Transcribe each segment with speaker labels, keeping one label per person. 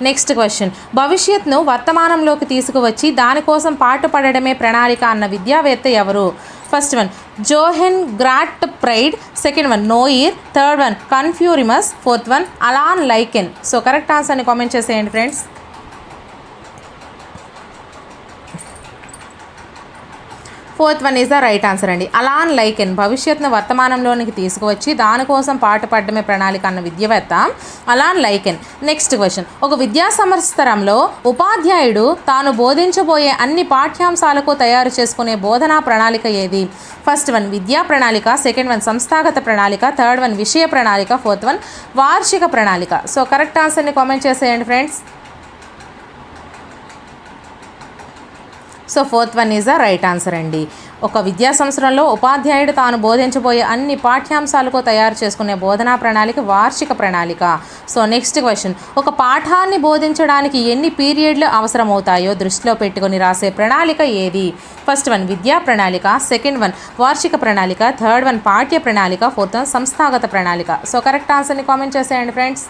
Speaker 1: Next question భవిష్యత్ను వర్తమానంలోకి తీసుకువచ్చి దానికోసం పాటుపడడమే ప్రణాళిక అన్న విద్యావేత్త ఎవరు? First one Johann Gottfried second one noir third one Confucius fourth one Alan Lakein so correct ఆన్సర్ని కామెంట్ చేసేయండి friends fourth one is the right answer అండి. అలాన్ లైకెన్ భవిష్యత్తును వర్తమానంలోనికి తీసుకువచ్చి దానికోసం పాటుపడ్డమే ప్రణాళిక అన్న విద్యవేత్త అలాన్ లైకెన్ నెక్స్ట్ క్వశ్చన్ ఒక విద్యా సంవత్సరంలో ఉపాధ్యాయుడు తాను బోధించబోయే అన్ని పాఠ్యాంశాలకు తయారు చేసుకునే బోధనా ప్రణాళిక ఏది? ఫస్ట్ వన్ విద్యా ప్రణాళిక. సెకండ్ వన్ సంస్థాగత ప్రణాళిక. థర్డ్ వన్ విషయ ప్రణాళిక. ఫోర్త్ వన్ వార్షిక ప్రణాళిక. సో కరెక్ట్ ఆన్సర్ని కామెంట్ చేసేయండి friends so fourth one is the right answer అండి. ఒక విద్యా సంవత్సరంలో ఉపాధ్యాయుడు తాను బోధించబోయే అన్ని పాఠ్యాంశాలకు తయారు చేసుకునే బోధనా ప్రణాళిక వార్షిక ప్రణాళిక. So next question. ఒక పాఠాన్ని బోధించడానికి ఎన్ని పీరియడ్లు అవసరమవుతాయో దృష్టిలో పెట్టుకొని రాసే ప్రణాళిక ఏది? ఫస్ట్ వన్ విద్యా ప్రణాళిక సెకండ్ వన్ వార్షిక ప్రణాళిక థర్డ్ వన్ పాఠ్య ప్రణాళిక ఫోర్త్ వన్ సంస్థాగత ప్రణాళిక. సో కరెక్ట్ ఆన్సర్ని కామెంట్ చేసేయండి friends.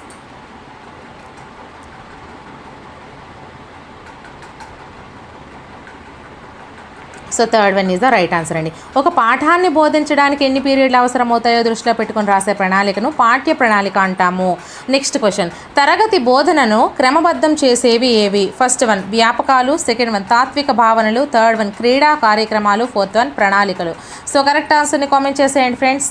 Speaker 1: So third one is the right answer అండి. ఒక పాఠాన్ని బోధించడానికి ఎన్ని పీరియడ్లు అవసరం అవుతాయో దృష్టిలో పెట్టుకొని రాసే ప్రణాళికను పాఠ్య ప్రణాళిక అంటాము. నెక్స్ట్ క్వశ్చన్ తరగతి బోధనను క్రమబద్ధం చేసేవి ఏవి? ఫస్ట్ వన్ వ్యాపకాలు. సెకండ్ వన్ తాత్విక భావనలు. థర్డ్ వన్ క్రీడా కార్యక్రమాలు. ఫోర్త్ వన్ ప్రణాళికలు. సో కరెక్ట్ ఆన్సర్ని కామెంట్ చేసేయండి friends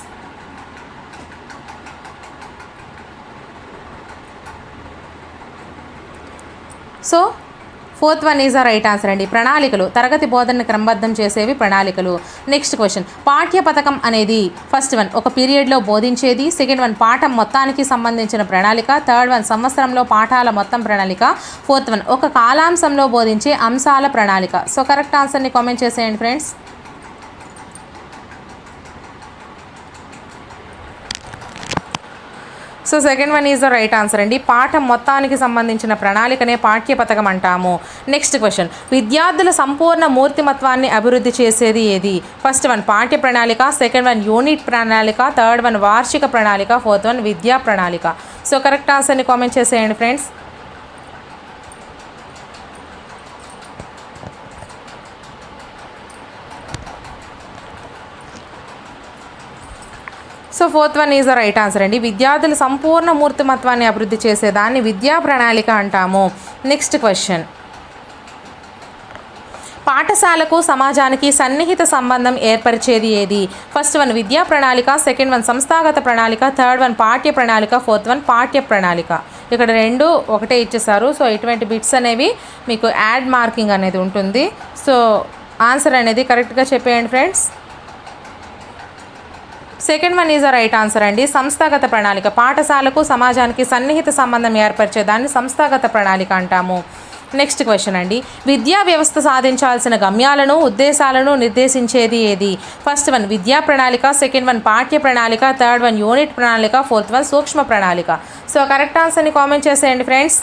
Speaker 1: so fourth one is right answer అండి. ప్రణాళికలు తరగతి బోధనను క్రమబద్ధం చేసేవి ప్రణాళికలు. నెక్స్ట్ క్వశ్చన్ పాఠ్య పథకం అనేది ఫస్ట్ వన్ ఒక పీరియడ్లో బోధించేది. సెకండ్ వన్ పాఠం మొత్తానికి సంబంధించిన ప్రణాళిక. థర్డ్ వన్ సంవత్సరంలో పాఠాల మొత్తం ప్రణాళిక. ఫోర్త్ వన్ ఒక కాలాంశంలో బోధించే అంశాల ప్రణాళిక. సో కరెక్ట్ ఆన్సర్ని కామెంట్ చేసేయండి friends. So second one is the right answer అండి. పాఠం మొత్తానికి సంబంధించిన ప్రణాళికనే పాఠ్య పథకం అంటాము. నెక్స్ట్ క్వశ్చన్ విద్యార్థుల సంపూర్ణ మూర్తిమత్వాన్ని అభివృద్ధి చేసేది ఏది? ఫస్ట్ వన్ పాఠ్య ప్రణాళిక. సెకండ్ వన్ యూనిట్ ప్రణాళిక. థర్డ్ వన్ వార్షిక ప్రణాళిక. ఫోర్త్ వన్ విద్యా ప్రణాళిక. సో కరెక్ట్ ఆన్సర్ని కామెంట్ చేసేయండి friends so fourth one is the right answer అండి. విద్యార్థుల సంపూర్ణ మూర్తిమత్వాన్ని అభివృద్ధి చేసేదాన్ని విద్యా ప్రణాళిక అంటాము. నెక్స్ట్ క్వశ్చన్ పాఠశాలకు సమాజానికి సన్నిహిత సంబంధం ఏర్పరిచేది ఏది? ఫస్ట్ వన్ విద్యా ప్రణాళిక. సెకండ్ వన్ సంస్థాగత ప్రణాళిక. థర్డ్ వన్ పాఠ్య ప్రణాళిక. ఫోర్త్ వన్ పాఠ్య ప్రణాళిక. ఇక్కడ రెండు ఒకటే ఇచ్చేసారు సో ఇటువంటి బిట్స్ అనేవి మీకు యాడ్ మార్కింగ్ అనేది ఉంటుంది. సో ఆన్సర్ అనేది కరెక్ట్గా చెప్పేయండి friends second one is the right answer అండి. సంస్థాగత ప్రణాళిక. పాఠశాలకు సమాజానికి సన్నిహిత సంబంధం ఏర్పరిచే దాన్ని సంస్థాగత ప్రణాళిక అంటాము. నెక్స్ట్ క్వశ్చన్ అండి. విద్యా వ్యవస్థ సాధించాల్సిన గమ్యాలను ఉద్దేశాలను నిర్దేశించేది ఏది? ఫస్ట్ వన్ విద్యా ప్రణాళిక సెకండ్ వన్ పాఠ్య ప్రణాళిక థర్డ్ వన్ యూనిట్ ప్రణాళిక ఫోర్త్ వన్ సూక్ష్మ ప్రణాళిక. సో కరెక్ట్ ఆన్సర్ని కామెంట్ చేసేయండి friends.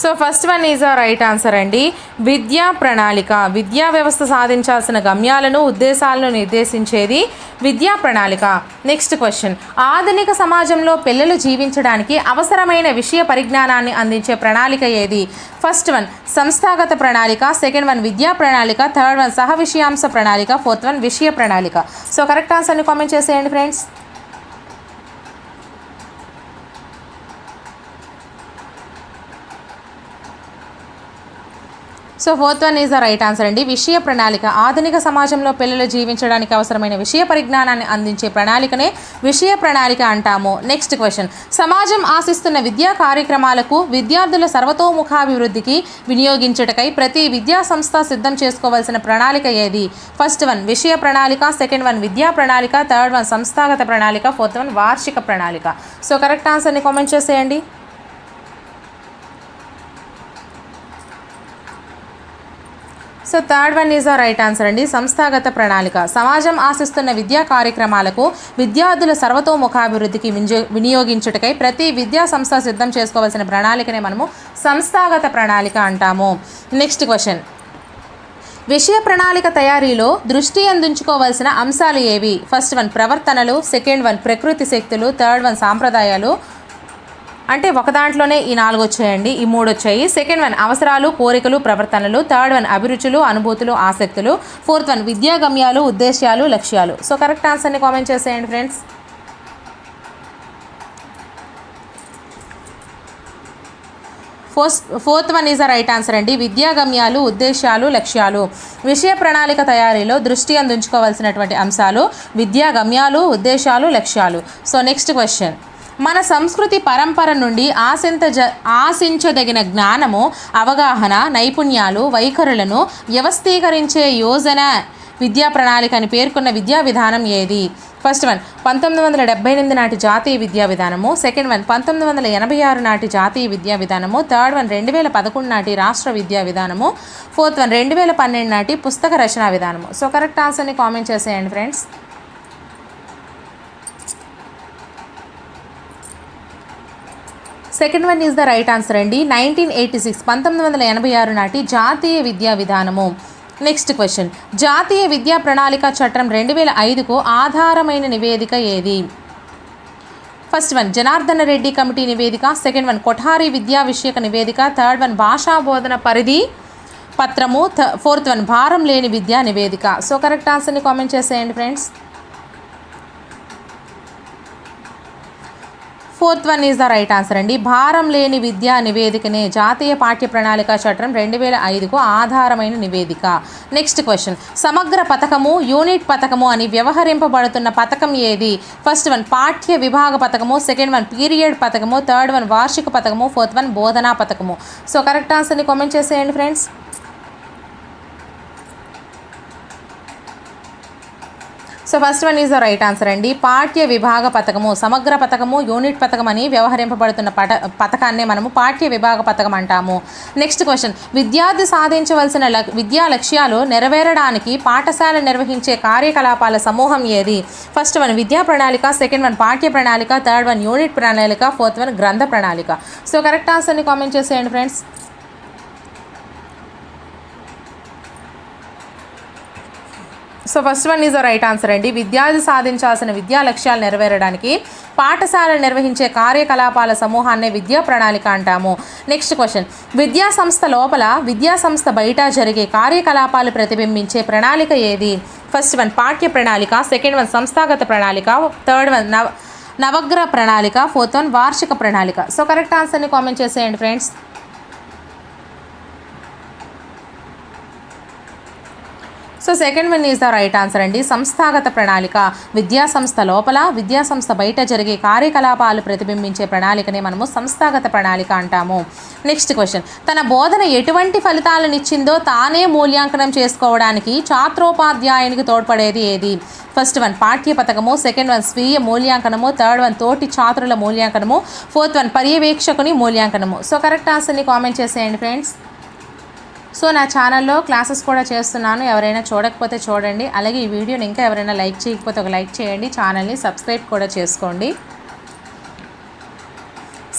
Speaker 1: So first one is a right answer అండి. విద్యా ప్రణాళిక విద్యా వ్యవస్థ సాధించాల్సిన గమ్యాలను ఉద్దేశాలను నిర్దేశించేది విద్యా ప్రణాళిక. నెక్స్ట్ క్వశ్చన్ ఆధునిక సమాజంలో పిల్లలు జీవించడానికి అవసరమైన విషయ పరిజ్ఞానాన్ని అందించే ప్రణాళిక ఏది? ఫస్ట్ వన్ సంస్థాగత ప్రణాళిక. సెకండ్ వన్ విద్యా ప్రణాళిక. థర్డ్ వన్ సహ విషయాంశ ప్రణాళిక. ఫోర్త్ వన్ విషయ ప్రణాళిక. సో కరెక్ట్ ఆన్సర్ని కామెంట్ చేసేయండి friends so fourth one is the right answer అండి. విషయ ప్రణాళిక. ఆధునిక సమాజంలో పిల్లలు జీవించడానికి అవసరమైన విషయ పరిజ్ఞానాన్ని అందించే ప్రణాళికనే విషయ ప్రణాళిక అంటాము. నెక్స్ట్ క్వశ్చన్ సమాజం ఆశిస్తున్న విద్యా కార్యక్రమాలకు విద్యార్థుల సర్వతోముఖాభివృద్ధికి వినియోగించుటకై ప్రతి విద్యా సంస్థ సిద్ధం చేసుకోవాల్సిన ప్రణాళిక ఏది? ఫస్ట్ వన్ విషయ ప్రణాళిక. సెకండ్ వన్ విద్యా ప్రణాళిక. థర్డ్ వన్ సంస్థాగత ప్రణాళిక. ఫోర్త్ వన్ వార్షిక ప్రణాళిక. సో కరెక్ట్ ఆన్సర్ని కామెంట్ చేసేయండి. So third one is the right answer అండి. సంస్థాగత ప్రణాళిక. సమాజం ఆశిస్తున్న విద్యా కార్యక్రమాలకు విద్యార్థుల సర్వతోముఖాభివృద్ధికి వినియోగించుటకై ప్రతి విద్యా సంస్థ సిద్ధం చేసుకోవాల్సిన ప్రణాళికనే మనము సంస్థాగత ప్రణాళిక అంటాము. నెక్స్ట్ క్వశ్చన్ విషయ ప్రణాళిక తయారీలో దృష్టి అందించుకోవాల్సిన అంశాలు ఏవి? ఫస్ట్ వన్ ప్రవర్తనలు. సెకండ్ వన్ ప్రకృతి శక్తులు. థర్డ్ వన్ సాంప్రదాయాలు. అంటే ఒక దాంట్లోనే ఈ నాలుగు వచ్చాయండి ఈ మూడు వచ్చాయి. సెకండ్ వన్ అవసరాలు కోరికలు ప్రవర్తనలు. థర్డ్ వన్ అభిరుచులు అనుభూతులు ఆసక్తులు. ఫోర్త్ వన్ విద్యా గమ్యాలు ఉద్దేశ్యాలు లక్ష్యాలు. సో కరెక్ట్ ఆన్సర్ని కామెంట్ చేసేయండి friends fourth fourth one is the right answer అండి. విద్యా గమ్యాలు ఉద్దేశాలు లక్ష్యాలు. విషయ ప్రణాళిక తయారీలో దృష్టి అందించుకోవాల్సినటువంటి అంశాలు విద్యా గమ్యాలు ఉద్దేశాలు లక్ష్యాలు. సో నెక్స్ట్ క్వశ్చన్ మన సంస్కృతి పరంపర నుండి ఆశింత జ ఆశించదగిన జ్ఞానము అవగాహన నైపుణ్యాలు వైఖరులను వ్యవస్థీకరించే యోజన విద్యా ప్రణాళిక అని పేర్కొన్న విద్యా విధానం ఏది? ఫస్ట్ వన్ పంతొమ్మిది వందల డెబ్బై ఎనిమిది నాటి జాతీయ విద్యా విధానము. సెకండ్ వన్ పంతొమ్మిది వందల ఎనభై ఆరు నాటి జాతీయ విద్యా విధానము. థర్డ్ వన్ రెండు వేల పదకొండు నాటి రాష్ట్ర విద్యా విధానము. ఫోర్త్ వన్ రెండు వేల పన్నెండు నాటి పుస్తక రచనా విధానము. సో కరెక్ట్ ఆన్సర్ని కామెంట్ చేసేయండి friends second one is the right answer అండి. నైన్టీన్ ఎయిటీ సిక్స్ పంతొమ్మిది వందల ఎనభై ఆరు నాటి జాతీయ విద్యా విధానము. నెక్స్ట్ క్వశ్చన్ జాతీయ విద్యా ప్రణాళిక చట్టం రెండు వేల ఐదుకు ఆధారమైన నివేదిక ఏది? First one Janardhana Reddy committee నివేదిక. సెకండ్ వన్ కొఠారి విద్యా విషయక నివేదిక. థర్డ్ వన్ భాషా బోధన పరిధి పత్రము. థ ఫోర్త్ వన్ భారం లేని విద్యా నివేదిక. సో కరెక్ట్ ఆన్సర్ని కామెంట్ చేసేయండి friends fourth one is the right answer అండి. భారం లేని విద్యా నివేదికనే జాతీయ పాఠ్య ప్రణాళిక చట్టం రెండు వేల ఐదుకు ఆధారమైన నివేదిక. నెక్స్ట్ క్వశ్చన్ సమగ్ర పథకము యూనిట్ పథకము అని వ్యవహరింపబడుతున్న పథకం ఏది? ఫస్ట్ వన్ పాఠ్య విభాగ పథకము సెకండ్ వన్ పీరియడ్ పథకము థర్డ్ వన్ వార్షిక పథకము ఫోర్త్ వన్ బోధనా పథకము. సో కరెక్ట్ ఆన్సర్ని కామెంట్ చేసేయండి friends so first one is the right answer అండి. పాఠ్య విభాగ పథకము సమగ్ర పథకము యూనిట్ పథకం అని వ్యవహరింపబడుతున్న పట పథకాన్నే మనము పాఠ్య విభాగ పథకం అంటాము. నెక్స్ట్ క్వశ్చన్ విద్యార్థి సాధించవలసిన లక్ విద్యా లక్ష్యాలు నెరవేరడానికి పాఠశాల నిర్వహించే కార్యకలాపాల సమూహం ఏది? ఫస్ట్ వన్ విద్యా ప్రణాళిక. సెకండ్ వన్ పాఠ్య ప్రణాళిక. థర్డ్ వన్ యూనిట్ ప్రణాళిక. ఫోర్త్ వన్ గ్రంథ ప్రణాళిక. సో కరెక్ట్ ఆన్సర్ని కామెంట్ చేసేయండి friends so first one is right answer అండి. విద్యార్థి సాధించాల్సిన విద్యా లక్ష్యాలు నెరవేరడానికి పాఠశాల నిర్వహించే కార్యకలాపాల సమూహాన్నే విద్యా ప్రణాళిక అంటాము. నెక్స్ట్ క్వశ్చన్ విద్యా సంస్థ లోపల విద్యా సంస్థ బయట జరిగే కార్యకలాపాలు ప్రతిబింబించే ప్రణాళిక ఏది? ఫస్ట్ వన్ పాఠ్య ప్రణాళిక. సెకండ్ వన్ సంస్థాగత ప్రణాళిక. థర్డ్ వన్ నవ నవగ్ర ప్రణాళిక. ఫోర్త్ వన్ వార్షిక ప్రణాళిక. సో కరెక్ట్ ఆన్సర్ని కామెంట్ చేసేయండి friends so second one is the right answer అండి. సంస్థాగత ప్రణాళిక. విద్యా సంస్థ లోపల విద్యా సంస్థ బయట జరిగే కార్యకలాపాలు ప్రతిబింబించే ప్రణాళికనే మనము సంస్థాగత ప్రణాళిక అంటాము. Next question. తన బోధన ఎటువంటి ఫలితాలను ఇచ్చిందో తానే మూల్యాంకనం చేసుకోవడానికి ఛాత్రోపాధ్యాయునికి తోడ్పడేది ఏది? ఫస్ట్ వన్ పాఠ్య పథకము సెకండ్ వన్ స్వీయ మూల్యాంకనము థర్డ్ వన్ తోటి ఛాత్రుల మూల్యాంకనము ఫోర్త్ వన్ పర్యవేక్షకుని మూల్యాంకనము. సో కరెక్ట్ ఆన్సర్ని కామెంట్ చేసేయండి ఫ్రెండ్స్. సో నా ఛానల్లో క్లాసెస్ కూడా చేస్తున్నాను. ఎవరైనా చూడకపోతే చూడండి. అలాగే ఈ వీడియోని ఇంకా ఎవరైనా లైక్ చేయకపోతే ఒక లైక్ చేయండి. ఛానల్ని సబ్స్క్రైబ్ కూడా చేసుకోండి.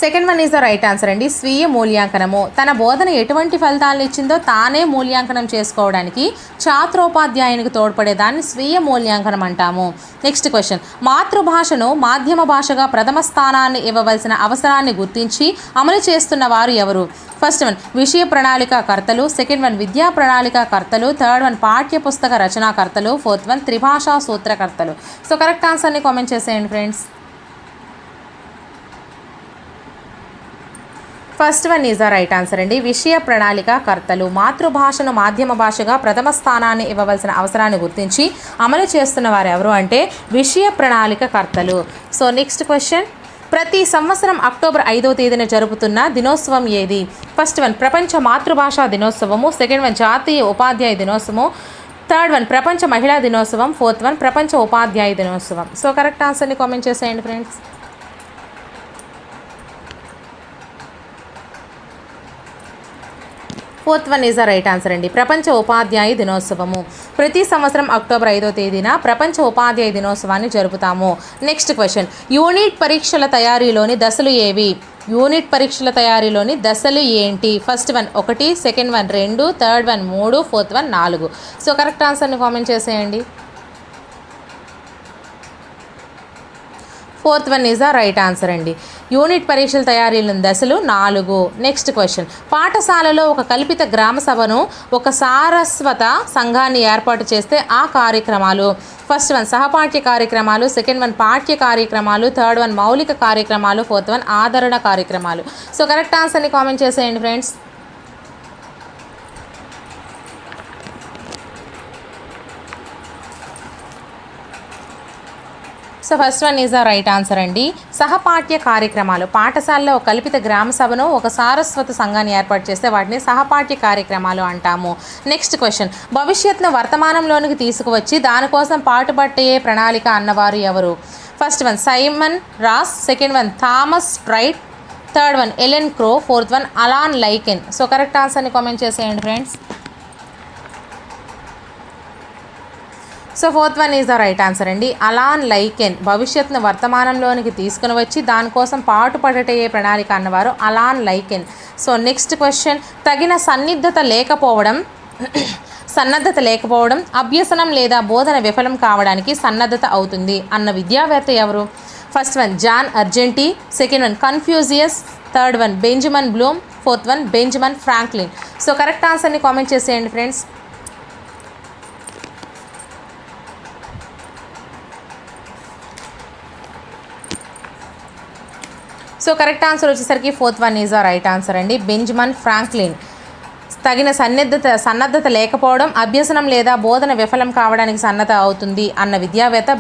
Speaker 1: Second one is the right answer అండి. స్వీయ మూల్యాంకనము. తన బోధన ఎటువంటి ఫలితాలను ఇచ్చిందో తానే మూల్యాంకనం చేసుకోవడానికి ఛాత్రోపాధ్యాయునికి తోడ్పడేదాన్ని స్వీయ మూల్యాంకనం అంటాము. Next question. మాతృభాషను మాధ్యమ భాషగా ప్రథమ స్థానాన్ని ఇవ్వవలసిన అవసరాన్ని గుర్తించి అమలు చేస్తున్న వారు ఎవరు? ఫస్ట్ వన్ విషయ ప్రణాళిక కర్తలు సెకండ్ వన్ విద్యా ప్రణాళిక కర్తలు థర్డ్ వన్ పాఠ్య పుస్తక రచనాకర్తలు. ఫోర్త్ వన్ త్రిభాషా సూత్రకర్తలు. సో కరెక్ట్ ఆన్సర్ని కామెంట్ చేసేయండి friends. First one is the right answer అండి. విషయ ప్రణాళిక కర్తలు మాతృభాషను మాధ్యమ భాషగా ప్రథమ స్థానాన్ని ఇవ్వవలసిన అవసరాన్ని గుర్తించి అమలు చేస్తున్న వారు ఎవరు అంటే విషయ ప్రణాళిక కర్తలు సో నెక్స్ట్ క్వశ్చన్ ప్రతి సంవత్సరం అక్టోబర్ ఐదవ తేదీన జరుపుతున్న దినోత్సవం ఏది? ఫస్ట్ వన్ ప్రపంచ మాతృభాషా దినోత్సవము. సెకండ్ వన్ జాతీయ ఉపాధ్యాయ దినోత్సవము. థర్డ్ వన్ ప్రపంచ మహిళా దినోత్సవం. ఫోర్త్ వన్ ప్రపంచ ఉపాధ్యాయ దినోత్సవం. సో కరెక్ట్ ఆన్సర్ని కామెంట్ చేసేయండి friends fourth one is the right answer అండి. ప్రపంచ ఉపాధ్యాయ దినోత్సవము. ప్రతి సంవత్సరం అక్టోబర్ ఐదో తేదీన ప్రపంచ ఉపాధ్యాయ దినోత్సవాన్ని జరుపుతాము. నెక్స్ట్ క్వశ్చన్ యూనిట్ పరీక్షల తయారీలోని దశలు ఏవి? యూనిట్ పరీక్షల తయారీలోని దశలు ఏంటి? ఫస్ట్ వన్ ఒకటి సెకండ్ వన్ రెండు థర్డ్ వన్ మూడు ఫోర్త్ వన్ నాలుగు. సో కరెక్ట్ ఆన్సర్ని కామెంట్ చేసేయండి. Fourth one is the right answer అండి. యూనిట్ పరీక్షల తయారీలోని దశలు నాలుగు. Next question. పాఠశాలలో ఒక కల్పిత గ్రామ సభను ఒక సారస్వత సంఘాన్ని ఏర్పాటు చేస్తే ఆ కార్యక్రమాలు. ఫస్ట్ వన్ సహపాఠ్య కార్యక్రమాలు సెకండ్ వన్ పాఠ్య కార్యక్రమాలు థర్డ్ వన్ మౌలిక కార్యక్రమాలు ఫోర్త్ వన్ ఆదరణ కార్యక్రమాలు. సో కరెక్ట్ ఆన్సర్ని కామెంట్ చేసేయండి friends. So first one is the right answer అండి. సహపాఠ్య కార్యక్రమాలు. పాఠశాలలో ఒక కల్పిత గ్రామ సభను ఒక సారస్వత సంఘాన్ని ఏర్పాటు చేస్తే వాటిని సహపాఠ్య కార్యక్రమాలు అంటాము. నెక్స్ట్ క్వశ్చన్ భవిష్యత్తును వర్తమానంలోనికి తీసుకువచ్చి దానికోసం పాటుపట్టే ప్రణాళిక అన్నవారు ఎవరు? First one Simon Ross second one Thomas trait third one Ellen Crow fourth one Alan Lakein so correct ఆన్సర్ని కామెంట్ చేసేయండి friends so fourth one is the right answer అండి. అలాన్ లైకెన్ భవిష్యత్తును వర్తమానంలోనికి తీసుకుని వచ్చి దానికోసం పాటుపడటయే ప్రణాళిక అన్నవారు Alan Lakein so next question తగిన సన్నిద్ధత లేకపోవడం సన్నద్ధత లేకపోవడం అభ్యసనం లేదా బోధన విఫలం కావడానికి సన్నద్ధత అవుతుంది అన్న విద్యావేత్త ఎవరు? First one John Argenti second one Confucius third one Benjamin Bloom fourth one Benjamin Franklin so correct ఆన్సర్ని కామెంట్ చేసేయండి ఫ్రెండ్స్ సో కరెక్ట్ ఆన్సర్ వచ్చేసరికి ఫోర్త్ వన్ ఈజ్ ఆ రైట్ ఆన్సర్ అండి. బెంజమన్ ఫ్రాంక్లిన్ తగిన సన్నద్ధత సన్నద్ధత లేకపోవడం అభ్యసనం లేదా బోధన విఫలం కావడానికి సన్నద్ధ అవుతుంది అన్న విద్యావేత్త